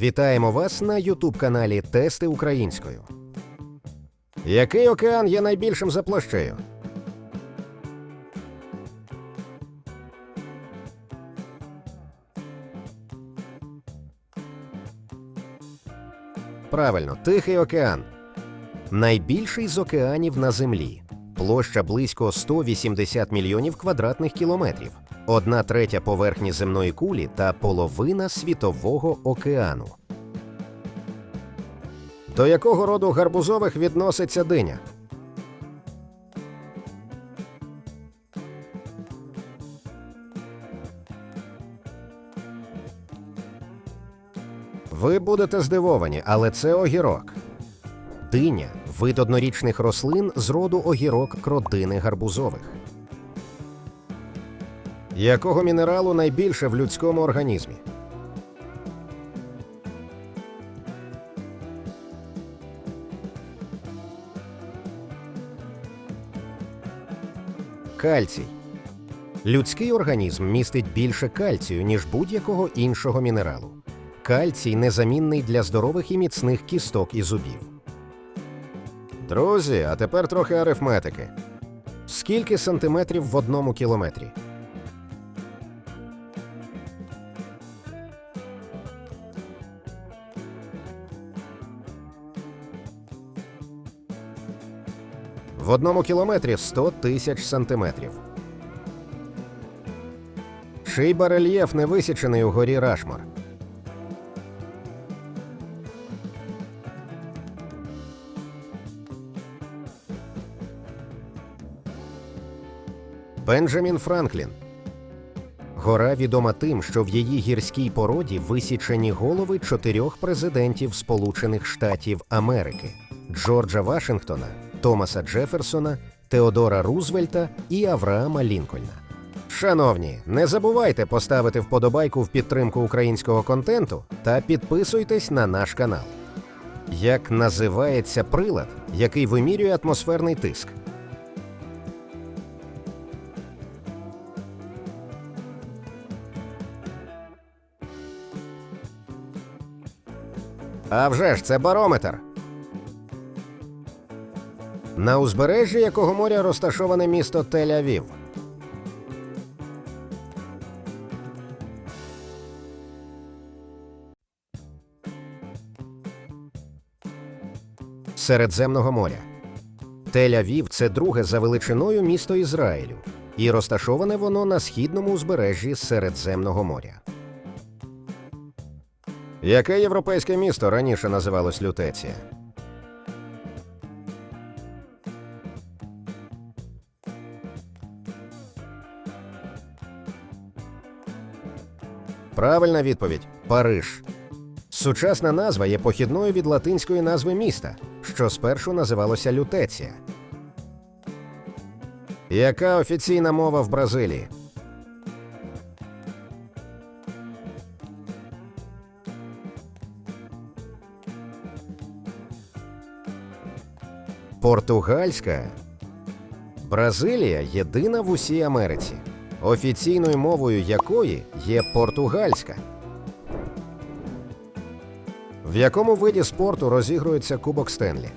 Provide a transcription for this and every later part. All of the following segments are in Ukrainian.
Вітаємо вас на Ютуб-каналі Тести українською. Який океан є найбільшим за площею? Правильно, Тихий океан. Найбільший з океанів на землі. Площа близько 180 мільйонів квадратних кілометрів, одна третя поверхні земної кулі та половина світового океану. До якого роду гарбузових відноситься диня? Ви будете здивовані, але це огірок. Диня вид однорічних рослин з роду огірок кродини гарбузових. Якого мінералу найбільше в людському організмі? Кальцій. Людський організм містить більше кальцію, ніж будь-якого іншого мінералу. Кальцій незамінний для здорових і міцних кісток і зубів. Друзі, а тепер трохи арифметики. Скільки сантиметрів в одному кілометрі? В одному кілометрі 100 тисяч сантиметрів. Чий барельєф не висічений у горі Рашмор? Бенджамін Франклін. Гора відома тим, що в її гірській породі висічені голови чотирьох президентів Сполучених Штатів Америки: Джорджа Вашингтона, Томаса Джеферсона, Теодора Рузвельта і Авраама Лінкольна. Шановні, не забувайте поставити вподобайку в підтримку українського контенту та підписуйтесь на наш канал. Як називається прилад, який вимірює атмосферний тиск? А вже ж це барометр. На узбережжі якого моря розташоване місто Тель-Авів? Середземного моря. Тель-Авів – це друге за величиною місто Ізраїлю, і розташоване воно на східному узбережжі Середземного моря. Яке європейське місто раніше називалось Лютеція? Правильна відповідь Париж. Сучасна назва є похідною від латинської назви міста, що спершу називалося Лютеція. Яка офіційна мова в Бразилії? Португальська. Бразилія єдина в усій Америці, офіційною мовою якої є португальська. В якому виді спорту розігрується Кубок Стенлі?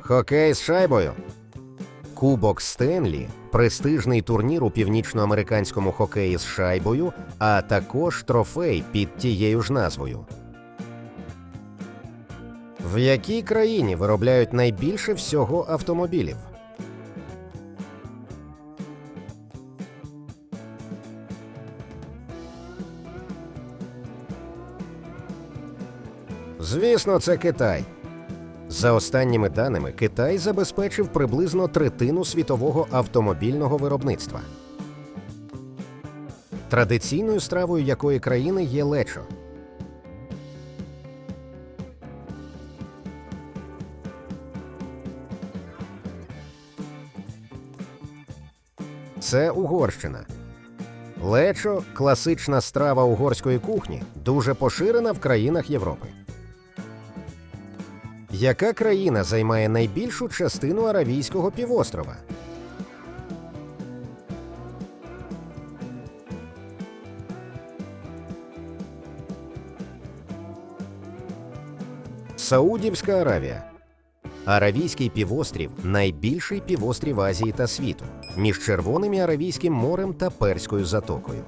Хокей з шайбою. Кубок Стенлі престижний турнір у північноамериканському хокеї з шайбою, а також трофей під тією ж назвою. В якій країні виробляють найбільше всього автомобілів? Звісно, це Китай. За останніми даними, Китай забезпечив приблизно третину світового автомобільного виробництва. Традиційною стравою якої країни є лечо. Це Угорщина. Лечо класична страва угорської кухні, дуже поширена в країнах Європи. Яка країна займає найбільшу частину Аравійського півострова? Саудівська Аравія. Аравійський півострів найбільший півострів Азії та світу між Червоним і Аравійським морем та Перською затокою.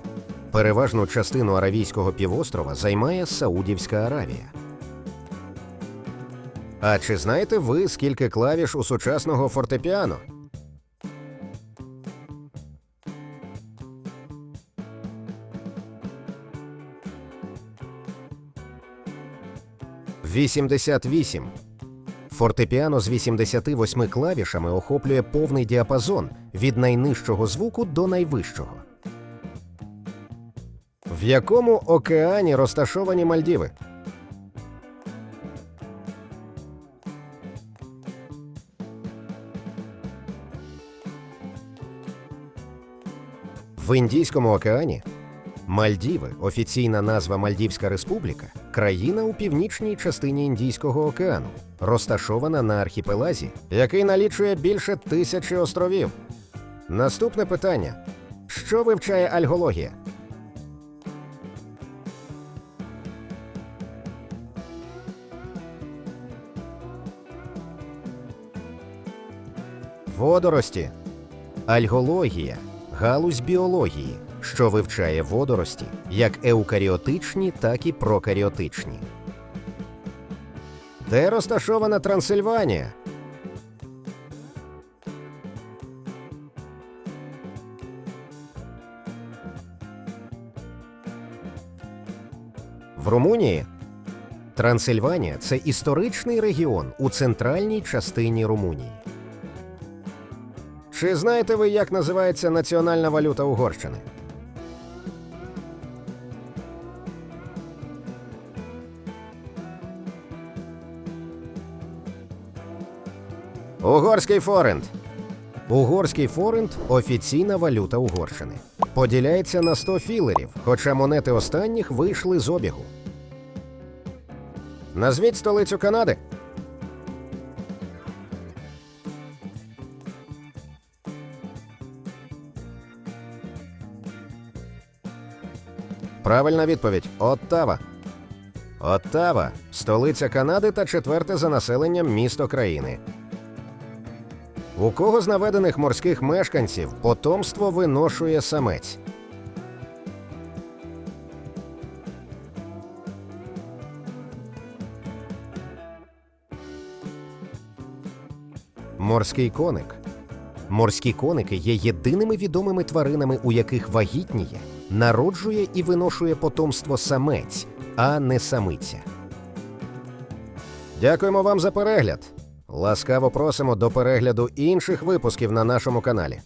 Переважну частину Аравійського півострова займає Саудівська Аравія. А чи знаєте ви, скільки клавіш у сучасного фортепіано? Вісімдесят вісім. Фортепіано з 88 клавішами охоплює повний діапазон від найнижчого звуку до найвищого. В якому океані розташовані Мальдіви? В Індійському океані Мальдіви, офіційна назва Мальдівська Республіка, країна у північній частині Індійського океану, розташована на архіпелазі, який налічує більше тисячі островів. Наступне питання: що вивчає альгологія? Водорості. Альгологія галузь біології, що вивчає водорості як еукаріотичні, так і прокаріотичні. Де розташована Трансильванія? В Румунії Трансильванія це історичний регіон у центральній частині Румунії. Чи знаєте ви, як називається національна валюта Угорщини? Угорський форинт. Угорський форинт офіційна валюта Угорщини. Поділяється на 100 філерів, хоча монети останніх вийшли з обігу. Назвіть столицю Канади. Правильна відповідь Оттава. Оттава столиця Канади та четверте за населенням місто країни. У кого з наведених морських мешканців потомство виношує самець? Морський коник. Морські коники є єдиними відомими тваринами, у яких вагітніє, народжує і виношує потомство самець, а не самиця. Дякуємо вам за перегляд. Ласкаво просимо до перегляду інших випусків на нашому каналі.